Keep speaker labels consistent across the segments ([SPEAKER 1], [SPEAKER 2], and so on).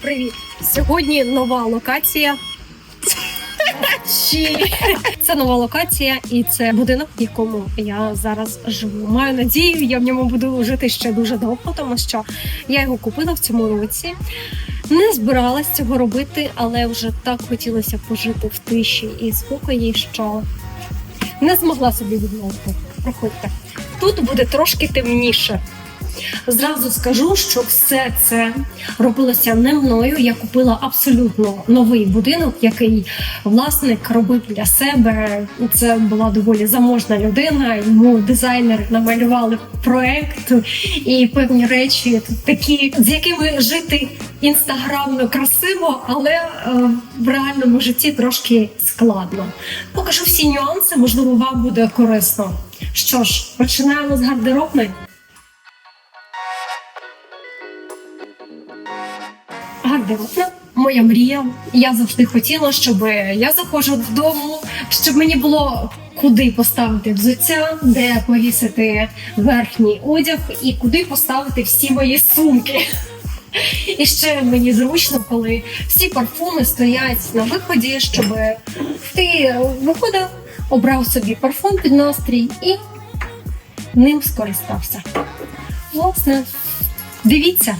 [SPEAKER 1] Привіт! Сьогодні нова локація. Це нова локація, і це будинок, в якому я зараз живу. Маю надію, я в ньому буду жити ще дуже довго, тому що я його купила в цьому році. Не збиралась цього робити, але вже так хотілося пожити в тиші і спокої, що не змогла собі відмовити. Проходьте. Тут буде трошки темніше. Зразу скажу, що все це робилося не мною. Я купила абсолютно новий будинок, який власник робив для себе. Це була доволі заможна людина. Йому дизайнери намалювали проект і певні речі такі, з якими жити інстаграмно красиво, але е, в реальному житті трошки складно. Покажу всі нюанси, можливо, вам буде корисно. Що ж, починаємо з гардеробної. Гардеробна моя мрія. Я завжди хотіла, щоб я заходжу додому, щоб мені було куди поставити взуття, де повісити верхній одяг і куди поставити всі мої сумки. І ще мені зручно, коли всі парфуми стоять на виході, щоб ти виходив, обрав собі парфум під настрій і ним скористався. Власне, дивіться.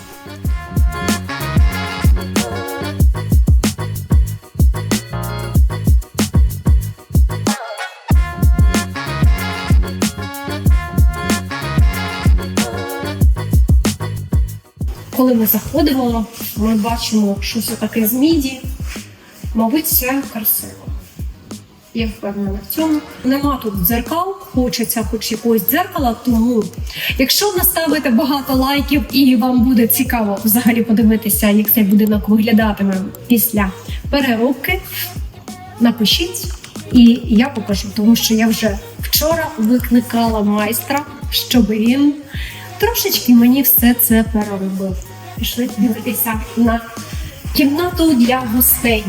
[SPEAKER 1] Коли ми заходимо, ми бачимо щось таке з міді. Мабуть, це красиво. Я впевнена в цьому. Нема тут дзеркал, хочеться хоч якогось дзеркала. Тому, якщо наставите багато лайків і вам буде цікаво взагалі подивитися, як цей будинок виглядатиме після переробки, напишіть і я покажу, тому що я вже вчора викликала майстра, щоб він трошечки мені все це переробив. Пішли дивитися на кімнату для гостей.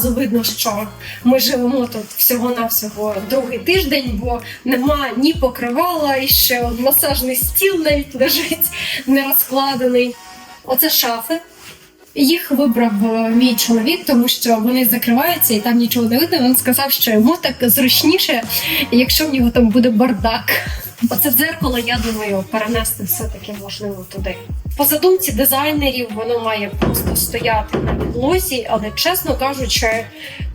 [SPEAKER 1] Зразу видно, що ми живемо тут всього-навсього другий тиждень, бо нема ні покривала, і ще масажний стіл навіть лежить не розкладений. Оце шафи. Їх вибрав е, мій чоловік, тому що вони закриваються і там нічого не видно. Він сказав, що йому так зручніше, якщо в нього там буде бардак. Оце дзеркало, я думаю, перенести все-таки можливо туди. По задумці дизайнерів воно має просто стояти на підлозі, але чесно кажучи,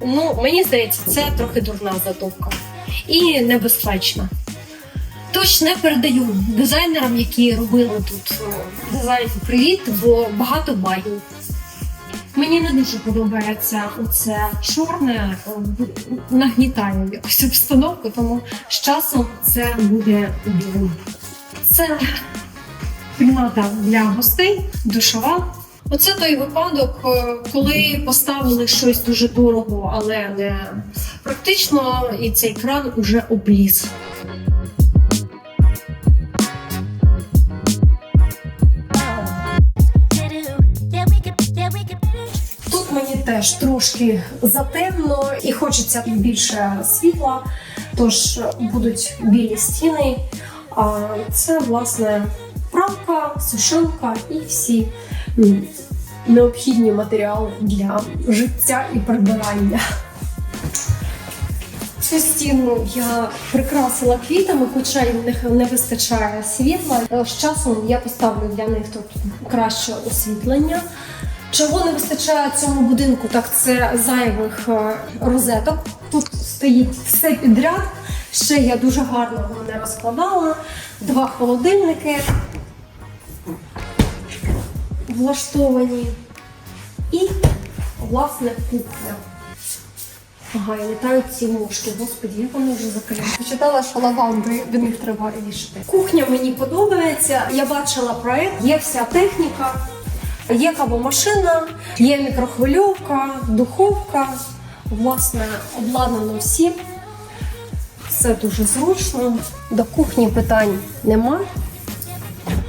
[SPEAKER 1] ну мені здається, це трохи дурна задумка і небезпечна. Тож не передаю дизайнерам, які робили тут е, дизайн привіт, бо багато багів. Мені не дуже подобається оце чорне, е, нагнітає якусь обстановку, тому з часом це буде білим. Це кімната для гостей, душова. Оце той випадок, е, коли поставили щось дуже дорого, але не практично, і цей кран уже обліз. Тут мені теж трошки затемно і хочеться більше світла, тож будуть білі стіни. А це власне правка, сушилка і всі необхідні матеріали для життя і прибирання. Цю стіну я прикрасила квітами, хоча їм не, вистачає світла. Е, З часом я поставлю для них тут краще освітлення. Чого не вистачає цьому будинку, так це зайвих е, розеток. Тут стоїть все підряд. Ще я дуже гарно мене розкладала. Два холодильники влаштовані. І, власне, кухня. Ага, і літають ці мушки. Господі, як вони вже закаляють. Почитала, що лаванди від них треба рішити. Кухня мені подобається. Я бачила проект, є вся техніка. Є кавомашина, є мікрохвильовка, духовка. Власне, обладнано. Все Все дуже зручно. До кухні питань нема.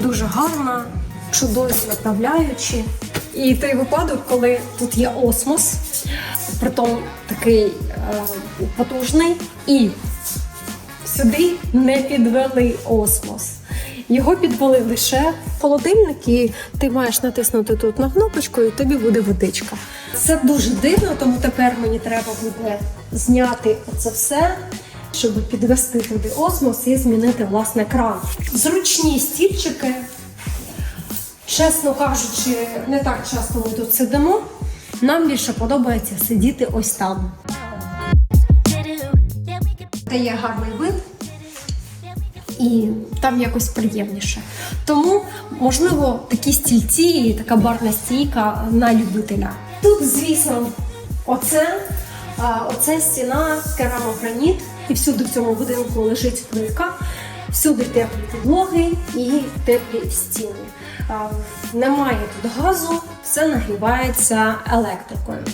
[SPEAKER 1] Дуже гарна, чудові направляючі. І той випадок, коли тут є осмос, притом такий е, потужний, і сюди не підвели осмос. Його підвели лише холодильник, і ти маєш натиснути тут на кнопочку, і тобі буде водичка. Це дуже дивно, тому тепер мені треба буде зняти це все, щоб підвести туди осмос і змінити власне кран. Зручні стільчики. Чесно кажучи, не так часто ми тут сидимо. Нам більше подобається сидіти ось там. Дає гарний вид і там якось приємніше. Тому, можливо, такі стільці і така барна стійка на любителя. Тут, звісно, оце, оце стіна, керамограніт, і всюди в цьому будинку лежить плитка, всюди теплі підлоги і теплі стіни. Немає тут газу, все нагрівається електрикою.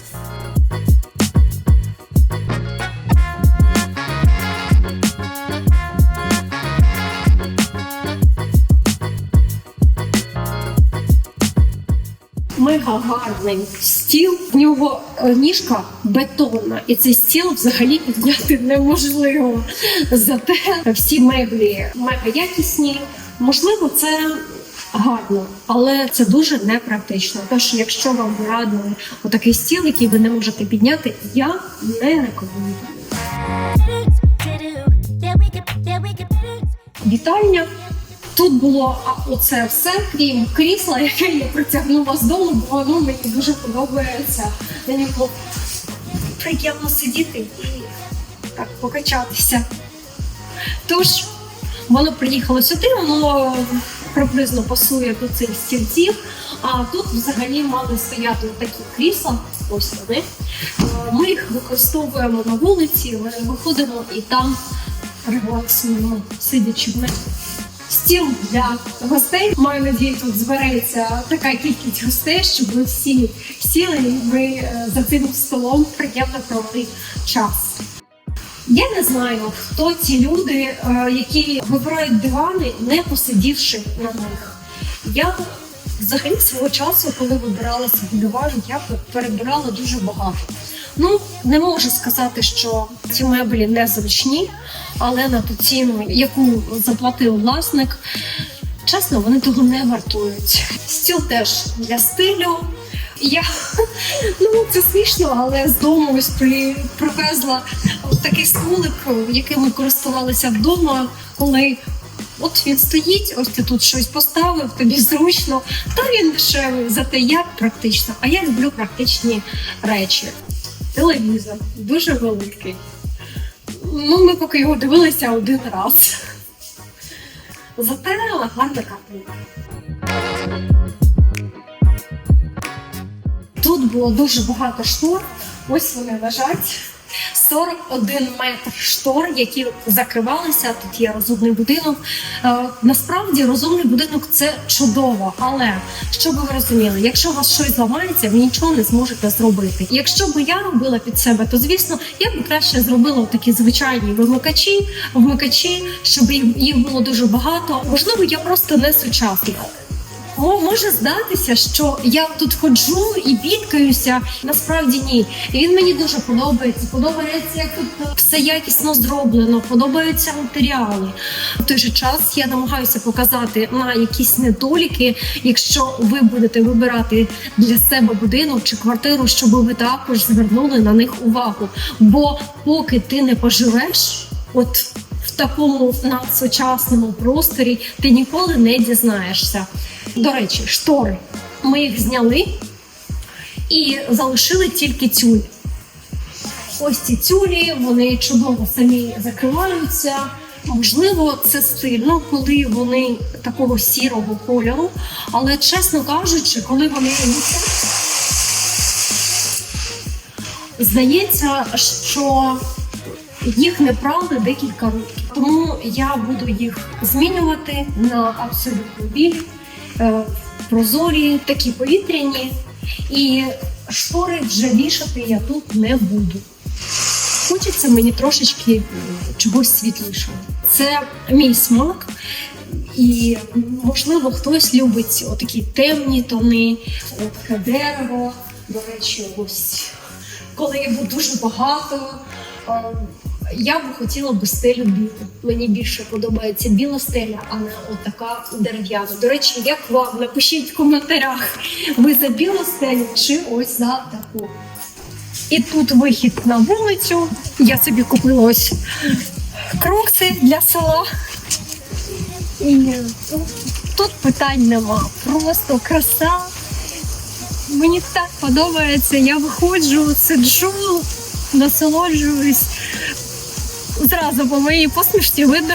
[SPEAKER 1] Мега гарний стіл. В нього е, ніжка бетонна, і цей стіл взагалі підняти неможливо. Зате всі меблі мега якісні. Можливо, це гарно, але це дуже непрактично. Тож, якщо вам порадили отакий стіл, який ви не можете підняти, я не рекомендую. Вітальня. Тут було оце все, крім крісла, яке я притягнула з дому, бо воно мені дуже подобається. На ньому приємно сидіти і так покачатися. Тож, воно приїхало сюди, воно приблизно пасує до цих стільців. А тут взагалі мали стояти такі крісла. Ось вони. Е, Ми їх використовуємо на вулиці, ми виходимо і там релаксуємо, сидячи в них. Стіл для гостей. Маю надію, тут збереться така кількість гостей, щоб ви всі сіли і ви е, за цим столом приємно провели час. Я не знаю, хто ці люди, е, які вибирають дивани, не посидівши на них. Я взагалі свого часу, коли вибирала собі диван, я перебирала дуже багато. Ну, не можу сказати, що ці меблі незручні, але на ту ціну, яку заплатив власник, чесно, вони того не вартують. Стіл теж для стилю. Я ну це смішно, але з дому ось при, привезла такий столик, яким ми користувалися вдома, коли от він стоїть, ось ти тут щось поставив, тобі зручно, та він дешевий, зате як практично. А я люблю практичні речі. Телевізор дуже великий. Ну, ми поки його дивилися один раз. Зате гарна картинка. Тут було дуже багато штор. Ось вони лежать. 41 метр штор, які закривалися. Тут є розумний будинок. Е, насправді розумний будинок це чудово, але щоб ви розуміли, якщо у вас щось зламається, ви нічого не зможете зробити. Якщо б я робила під себе, то звісно я б краще зробила такі звичайні вимикачі, вмикачі, щоб їх, було дуже багато. Можливо, я просто не сучасник. Може здатися, що я тут ходжу і бідкаюся. Насправді ні. І він мені дуже подобається. Подобається, як тут все якісно зроблено, подобаються матеріали. В той же час я намагаюся показати на якісь недоліки, якщо ви будете вибирати для себе будинок чи квартиру, щоб ви також звернули на них увагу. Бо поки ти не поживеш, от. В такому надсучасному просторі ти ніколи не дізнаєшся. До речі, штори. Ми їх зняли і залишили тільки тюль. Ось ці тюлі, вони чудово самі закриваються. Можливо, це стильно, коли вони такого сірого кольору. Але, чесно кажучи, коли вони здається, що їх не прали декілька років. Тому я буду їх змінювати на абсолютно білі, е, прозорі, такі повітряні. І штори вже вішати я тут не буду. хочеться мені трошечки чогось світлішого. Це мій смак. І можливо хтось любить отакі темні тони, таке дерево. До речі, ось коли його дуже багато. Я би хотіла би стелю білу. Мені більше подобається біла стеля, а не отака дерев'яна. До речі, як вам? Напишіть в коментарях, ви за білу стелю чи ось за таку. І тут вихід на вулицю. Я собі купила ось крокси для села. І тут питань нема. Просто краса. Мені так подобається. Я виходжу, сиджу, насолоджуюсь. Зразу по моїй посмішці видно,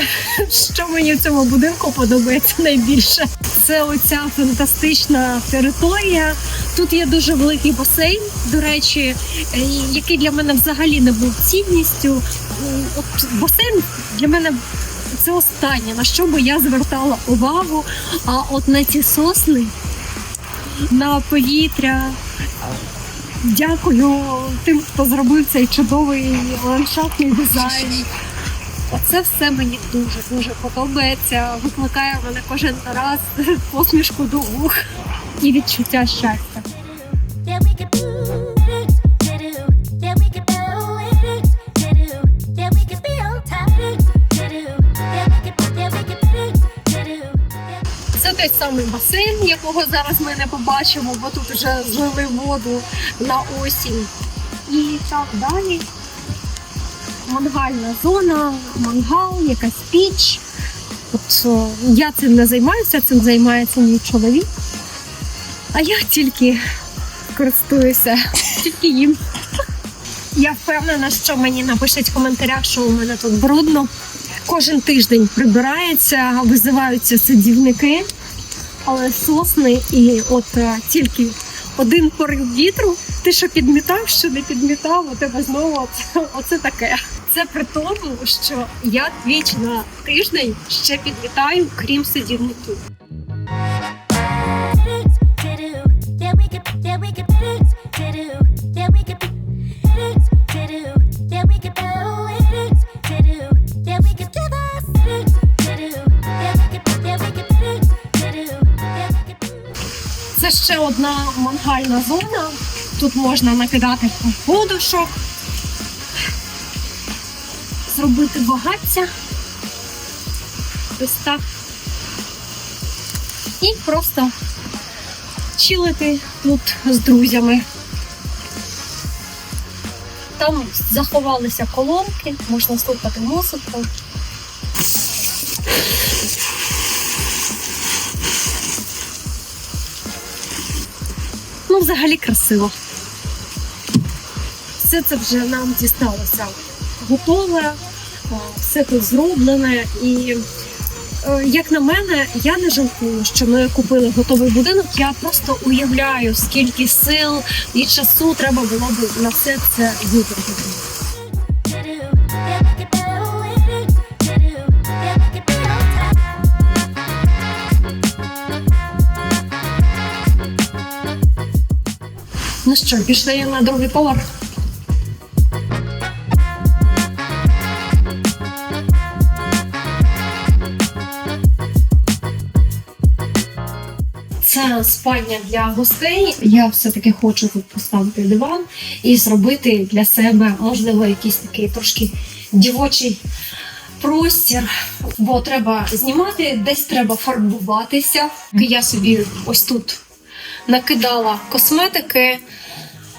[SPEAKER 1] що мені в цьому будинку подобається найбільше. Це оця фантастична територія. Тут є дуже великий басейн, до речі, е, який для мене взагалі не був цінністю. От басейн для мене це останнє, на що би я звертала увагу. А от на ці сосни, на повітря. Дякую тим, хто зробив цей чудовий ландшафтний дизайн. Оце все мені дуже дуже подобається. Викликає мене кожен раз посмішку до вух і відчуття щастя. Той самий басейн, якого зараз ми не побачимо, бо тут вже злили воду на осінь. І так далі. Мангальна зона, мангал, якась піч. От я цим не займаюся, цим займається мій чоловік. А я тільки користуюся, тільки їм. Я впевнена, що мені напишуть в коментарях, що у мене тут брудно. Кожен тиждень прибирається, визиваються садівники, але сосни і от е, тільки один порив вітру. Ти що підмітав, що не підмітав, у тебе знову оце таке. Це при тому, що я двічі на тиждень ще підмітаю, крім садівників. Одна мангальна зона. Тут можна накидати подушок, зробити багаття. Ось так. І просто чилити тут з друзями. Там заховалися колонки, можна слухати музику. Ну, взагалі красиво. Все це вже нам дісталося готове, все тут зроблене. І, е, як на мене, я не жалкую, що ми купили готовий будинок. Я просто уявляю, скільки сил і часу треба було б на все це витратити. Що, пішли на другий поверх. Це спальня для гостей. Я все-таки хочу тут поставити диван і зробити для себе, можливо, якийсь такий трошки дівочий простір, бо треба знімати, десь треба фарбуватися. Я собі ось тут накидала косметики,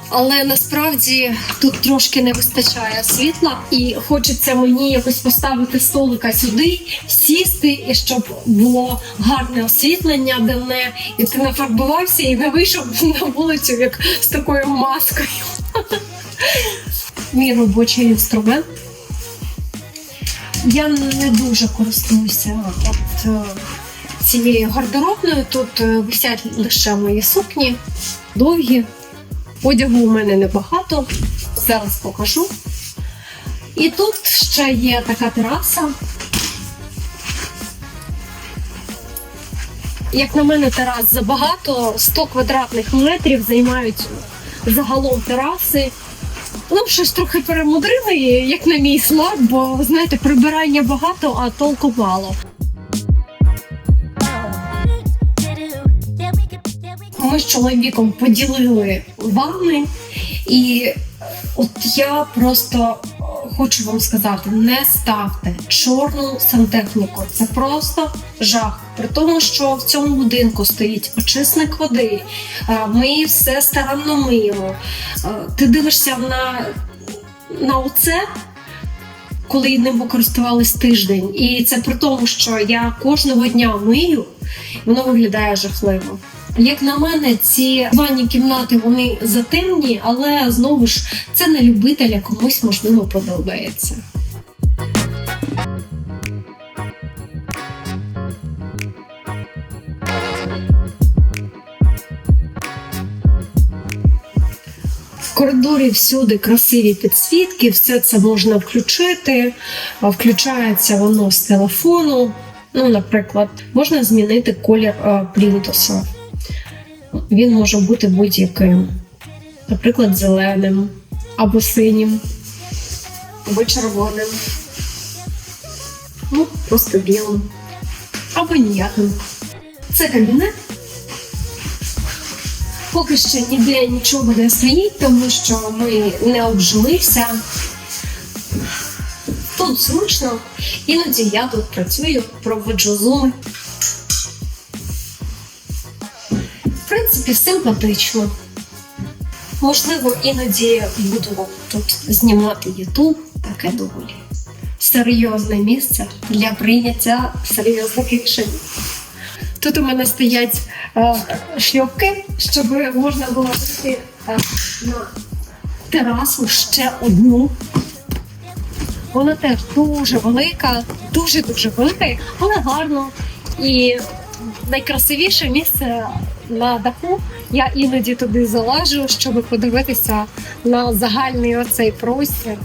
[SPEAKER 1] але насправді тут трошки не вистачає світла, і хочеться мені якось поставити столика сюди, сісти, і щоб було гарне освітлення денне, і ти не фарбувався і не вийшов на вулицю як з такою маскою. Мій робочий інструмент. Я не дуже користуюся от, е, цією гардеробною. Тут е, висять лише мої сукні, довгі. Одягу у мене небагато. Зараз покажу. І тут ще є така тераса. Як на мене, терас забагато. 100 квадратних метрів займають загалом тераси. Ну, щось трохи перемудрили, як на мій смак, бо знаєте, прибирання багато, а толку мало. Ми з чоловіком поділили ванни, і от я просто е, хочу вам сказати: не ставте чорну сантехніку. Це просто жах. При тому, що в цьому будинку стоїть очисник води, е, ми все старанно миємо. Е, Ти дивишся на, на оце. Коли ним користувались тиждень, і це при тому, що я кожного дня мию, воно виглядає жахливо. Як на мене, ці ванні кімнати вони затемні, але знову ж це не любителя, комусь можливо подобається. Коридорі всюди красиві підсвітки, все це можна включити. Включається воно з телефону. Ну, наприклад, можна змінити колір плінтуса. Він може бути будь-яким. Наприклад, зеленим, або синім, або червоним. Ну, просто білим. Або ніяким. Це кабінет. Поки що ніде нічого не стоїть, тому що ми не обжилися. Тут зручно, іноді я тут працюю, проводжу зуми. Симпатично. Можливо, іноді буду тут знімати YouTube, таке доволі серйозне місце для прийняття серйозних рішень. Тут у мене стоять е, шльопки, щоб можна було вийти е, на терасу ще одну. Вона теж дуже велика, дуже дуже велика, але гарно. І найкрасивіше місце на даху. Я іноді туди залажу, щоб подивитися на загальний оцей простір.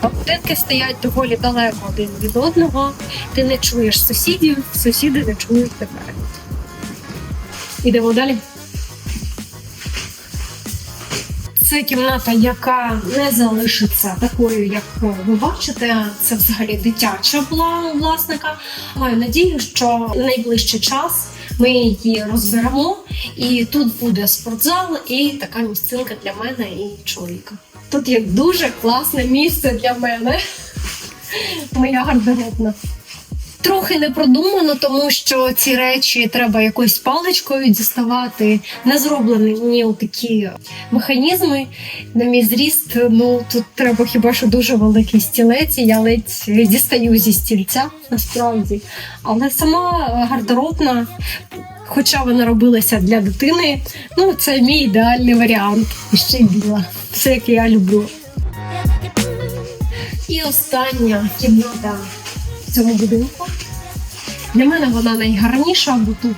[SPEAKER 1] А Будинки стоять доволі далеко один від одного. Ти не чуєш сусідів, сусіди не чують тебе. Ідемо далі. Це кімната, яка не залишиться такою, як ви бачите. Це взагалі дитяча була власника. Маю надію, що найближчий час ми її розберемо, і тут буде спортзал і така місцинка для мене і чоловіка. Тут є дуже класне місце для мене. Моя гардеробна. Трохи не продумано, тому що ці речі треба якоюсь паличкою діставати. Не зроблені такі механізми. На мій зріст, ну тут треба хіба що дуже великий стілець. Я ледь дістаю зі стільця насправді. Але сама гардеробна, хоча вона робилася для дитини, ну це мій ідеальний варіант. І ще й біла. Все як я люблю. І остання кімната в цьому будинку. Для мене вона найгарніша, бо тут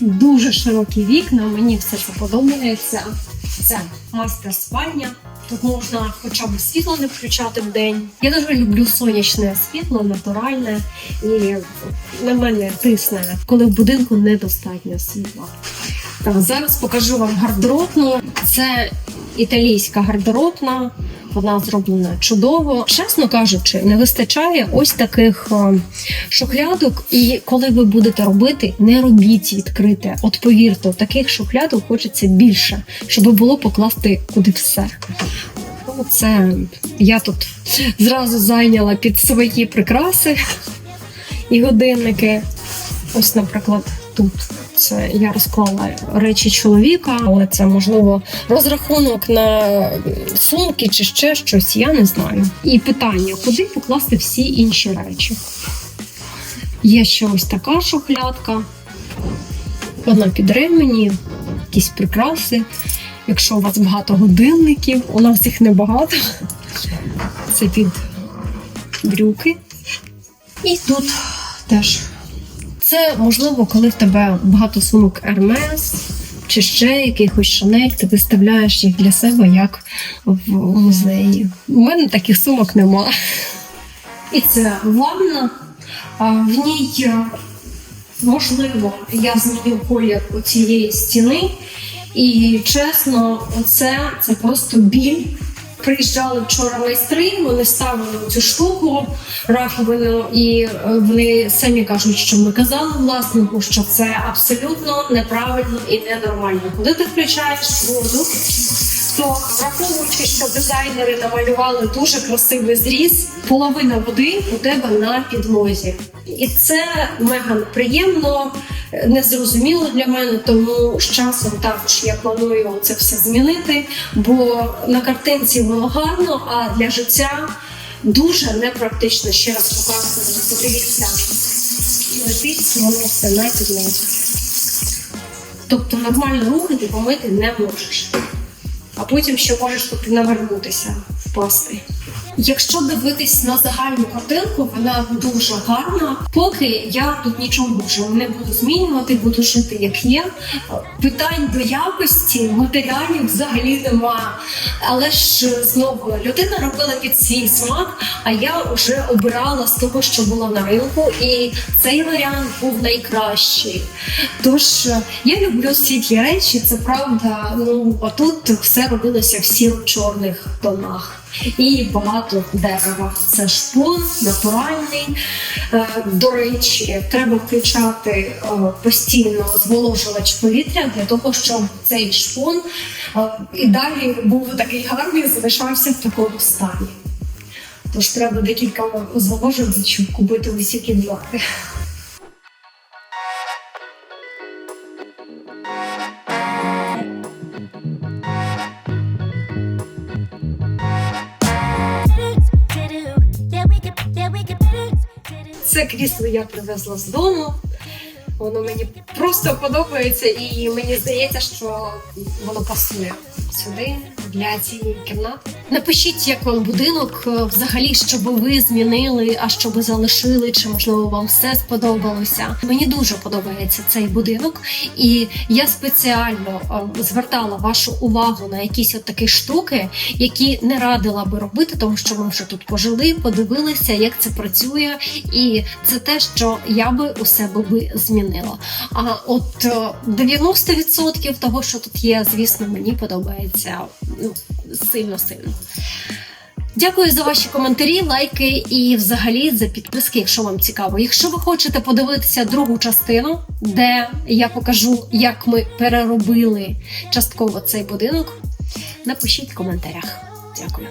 [SPEAKER 1] дуже широкі вікна, мені все це подобається. Це майстер спальня. Тут можна хоча б світло не включати в день. Я дуже люблю сонячне світло, натуральне, і на мене тисне, коли в будинку недостатньо світла. Так, зараз покажу вам гардеробну. Це італійська гардеробна. Вона зроблена чудово. Чесно кажучи, не вистачає ось таких е, шухлядок. І коли ви будете робити, не робіть відкрите. От повірте, таких шухлядок хочеться більше, щоб було покласти куди все. Це я тут зразу зайняла під свої прикраси і годинники. Ось, наприклад, тут це я розклала речі чоловіка, але це можливо розрахунок на сумки чи ще щось. Я не знаю. І питання: куди покласти всі інші речі? Є ще ось така шухлядка. Вона під ремені, якісь прикраси. Якщо у вас багато годинників, у нас їх небагато. Це під брюки. І тут теж це можливо, коли в тебе багато сумок Hermes чи ще якихось Шанель, ти виставляєш їх для себе як в музеї. У мене таких сумок нема. І це ванна. А В ній е, можливо я зміню колір у цієї стіни. І чесно, оце це просто біль. Приїжджали вчора майстри, вони ставили цю штуку раковину, і е, вони самі кажуть, що ми казали власнику, що це абсолютно неправильно і ненормально. Коли ти включаєш воду, то враховуючи, що дизайнери намалювали дуже красивий зріз, половина води у тебе на підлозі. І це мега неприємно, е, незрозуміло для мене, тому з часом також я планую це все змінити, бо на картинці воно гарно, а для життя дуже непрактично. Ще раз показую, подивіться, летить воно все на підлозі. Тобто нормально рухати помити не можеш. А потім ще можеш тут навернутися, впасти. Якщо дивитись на загальну картинку, вона дуже гарна. Поки я тут нічого вже не буду змінювати, буду жити як є. Питань до якості матеріалів взагалі нема. Але ж знову людина робила під свій смак, а я вже обирала з того, що було на ринку, і цей варіант був найкращий. Тож я люблю світлі речі, це правда. Ну а тут все робилося в сіро-чорних тонах. І багато дерева. Це шпун натуральний. Е, До речі, треба включати е, постійно зволожувач повітря для того, щоб цей шпун е, і далі був такий гарний, залишався в такому стані. Тож треба декілька зволожувачів купити усі кімнати. Це крісло я привезла з дому. Воно мені просто подобається, і мені здається, що воно пасує сюди для цієї кімнати. Напишіть, як вам будинок, е, взагалі, що би ви змінили, а що би залишили, чи можливо вам все сподобалося. Мені дуже подобається цей будинок, і я спеціально е, звертала вашу увагу на якісь от такі штуки, які не радила би робити, тому що ми вже тут пожили, подивилися, як це працює, і це те, що я би у себе би змінила. А от е, 90% того, що тут є, звісно, мені подобається ну, сильно сильно. Дякую за ваші коментарі, лайки і взагалі за підписки, якщо вам цікаво. Якщо ви хочете подивитися другу частину, де я покажу, як ми переробили частково цей будинок, напишіть в коментарях. Дякую.